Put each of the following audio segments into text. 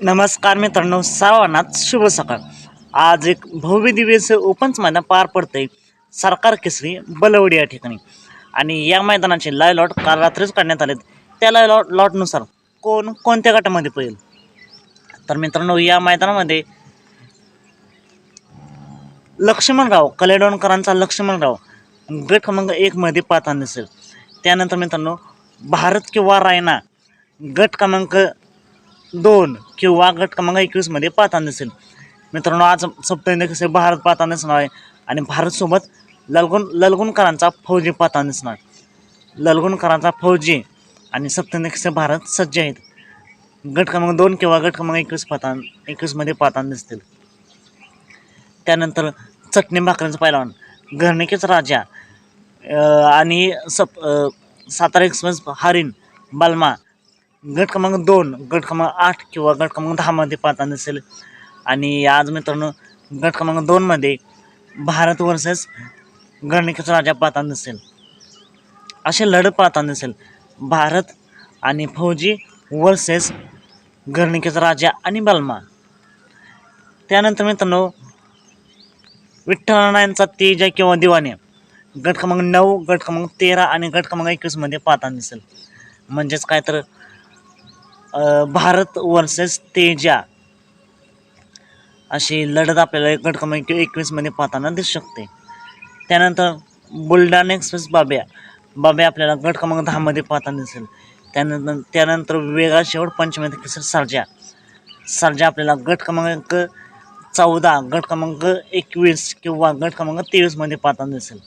नमस्कार मित्रांनो सर्वांनाच शुभ सकाळ. आज एक भव्य दिव्य ओपन्स मैदान पार पडतंय. सरकार केसरी बलवडी या ठिकाणी. आणि या मैदानाचे लाय लॉट काल रात्रीच काढण्यात आलेत. त्या लाय लॉट लॉटनुसार कोण कोणत्या गटामध्ये पडेल तर मित्रांनो या मैदानामध्ये लक्ष्मणराव कलेडोणकरांचा लक्ष्मणराव गट क्रमांक एकमध्ये पाहताना दिसेल. त्यानंतर मित्रांनो भारत किंवा रायना गट क्रमांक दोन. किंवा गट क्रमांक एकवीसमध्ये पाहताना दिसेल मित्रांनो आज सप्ताह कसे भारत पाहताना दिसणार आहे. आणि भारतसोबत ललगुण ललगुणकरांचा फौजी पाहताना दिसणार ललगुणकरांचा फौजी आणि सप्ताह कसे भारत सज्ज आहेत. गट क्रमांक दोन किंवा गट क्रमांक एकवीस पाहता एकवीसमध्ये पाहताना दिसतील त्यानंतर चटणी भाकरीचं पहिलवान घरणिकेच राजा आणि सप सातारा एक्सप्रेस हरिण बालमा गट क्रमांक दोन गट क्रमांक आठ किंवा गट क्रमांक दहामध्ये पाहता दिसेल. आणि आज मित्रांनो गट क्रमांक दोनमध्ये भारत वर्सेस घरणिकेचा राजा पाहता दिसेल. असे लढत पाहता दिसेल. भारत आणि फौजी वर्सेस घरणिकेचा राजा आणि बलमा. त्यानंतर मित्रांनो विठ्ठलनारायणचा तेजा किंवा दिवाने. गट क्रमांक नऊ गट क्रमांक तेरा आणि गट क्रमांक एकवीसमध्ये पाहता दिसेल. म्हणजेच काय तर भारत वर्सेस तेजा अशी लढत आपल्याला गट क्रमांक एकवीसमध्ये पाहताना दिसू शकते. त्यानंतर बुलढाणा एक्सप्रेस बाब्या बाब्या आपल्याला गट क्रमांक दहामध्ये पाहताना दिसेल. त्यानंतर त्यानंतर वेगळा शेवट पंचमध्ये दिसेल सर्जा. सर्जा आपल्याला गट क्रमांक चौदा गट क्रमांक एकवीस किंवा गट क्रमांक तेवीसमध्ये पाहताना दिसेल.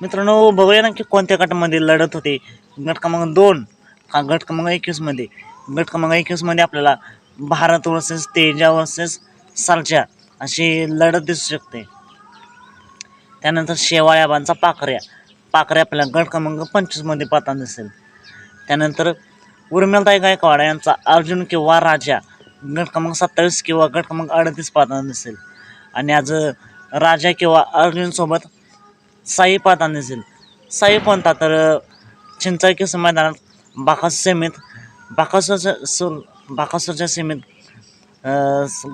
मित्रांनो बघूया ना की कोणत्या गटामध्ये लढत होते. गट क्रमांक दोन का गट क्रमांक एकवीसमध्ये गट क्रमांक एकवीसमध्ये आपल्याला भारत वर्सेस तेजा वर्सेस सरजा अशी लढत दिसू शकते. त्यानंतर शेवाळ्याबांचा पाखऱ्या. पाखऱ्या आपल्याला गट क्रमांक पंचवीसमध्ये पाहताना दिसेल. त्यानंतर उर्मिलताई गायकवाड यांचा अर्जुन किंवा राजा गट क्रमांक सत्तावीस किंवा गट क्रमांक अडतीस पाहताना दिसेल. आणि आज राजा किंवा अर्जुनसोबत साई पाहताना दिसेल. साई कोणता तर चिंचाकीस मैदानात बाकास सेमीत बाकासूरच्या सुर बाकासूरच्या सेमीत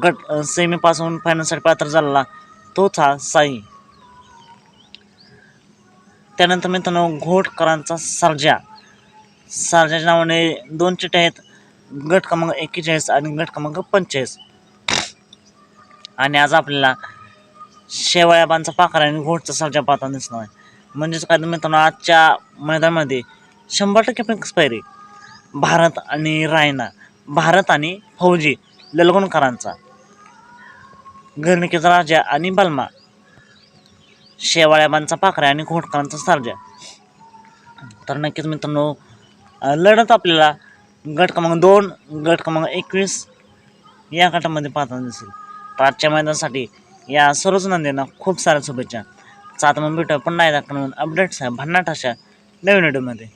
गट सेमीपासून फायनलसाठी पात्र झालेला तोच हा साई. त्यानंतर मित्रांनो घोटकरांचा सर्जा. सर्जाच्या नावाने दोन चिठ्ठ्या आहेत. गट क्रमांक एक्केचाळीस आणि गट क्रमांक पंचेचाळीस. आणि आज आपल्याला शेवयाबांचा पाखर आणि घोटचा सर्जा पाहताना दिसणार आहे. म्हणजेच काय तर मित्रांनो आजच्या मैदानामध्ये शंभर टक्के एक्सपायरी भारत आणि रायना भारत आणि फौजी ललगुणकरांचा. घरणिकेचा राजा आणि बलमा. शेवाळ्याबांचा पाखऱ्या आणि घोटकरांचा सारजा. तर नक्कीच मित्रांनो लढत आपल्याला गट क्रमांक दोन गट क्रमांक एकवीस या गटामध्ये पाहताना दिसेल. तर आजच्या मैदानासाठी या सर्वच नंदींना खूप साऱ्या शुभेच्छा. चात मग भेटू पुन्हा एकदा अपडेट्स आहे भन्नाट अशा नवीन व्हिडिओमध्ये